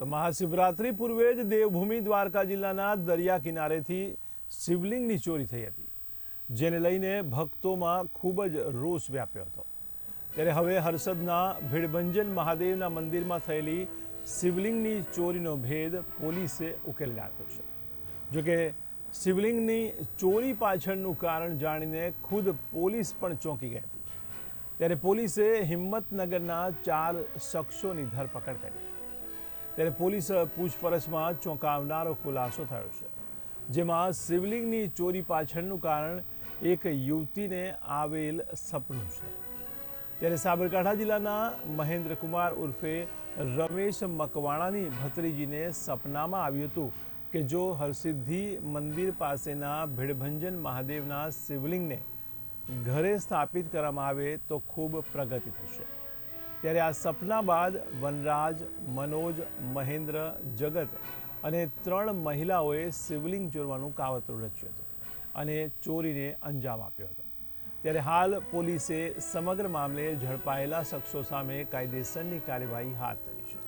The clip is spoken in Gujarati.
તો મહાશિવરાત્રિ પૂર્વે જ દેવભૂમિ દ્વારકા જિલ્લાના દરિયા કિનારેથી શિવલિંગની ચોરી થઈ હતી, જેને લઈને ભક્તોમાં ખૂબ જ રોષ વ્યાપ્યો હતો. ત્યારે હવે હર્ષદના ભીડભંજન મહાદેવના મંદિરમાં થયેલી શિવલિંગની ચોરીનો ભેદ પોલીસે ઉકેલી નાખ્યો છે. જોકે શિવલિંગની ચોરી પાછળનું કારણ જાણીને ખુદ પોલીસ પણ ચોંકી ગઈ હતી. ત્યારે પોલીસે હિંમતનગરના ચાર શખ્સોની ધરપકડ કરી. ત્યારે પોલીસ પૂછપરછમાં ચોંકાવનારો ખુલાસો થયો છે, જેમાં શિવલિંગની ચોરી પાછળનું કારણ એક યુવતીને આવેલ સપનું છે. ત્યારે સાબરકાંઠા જિલ્લાના મહેન્દ્રકુમાર ઉર્ફે રમેશ મકવાણાની ભત્રીજીને સપનામાં આવ્યું હતું કે જો હરસિદ્ધિ મંદિર પાસેના ભીડભંજન મહાદેવના શિવલિંગને ઘરે સ્થાપિત કરવામાં આવે તો ખૂબ પ્રગતિ થશે. ત્યારે આ સપના બાદ વનરાજ, મનોજ, મહેન્દ્ર, જગત અને ત્રણ મહિલાઓએ શિવલિંગ ચોરવાનું કાવતરું રચ્યું હતું અને ચોરીને અંજામ આપ્યો હતો. ત્યારે હાલ પોલીસે સમગ્ર મામલે ઝડપાયેલા શખ્સો સામે કાયદેસરની કાર્યવાહી હાથ ધરી છે.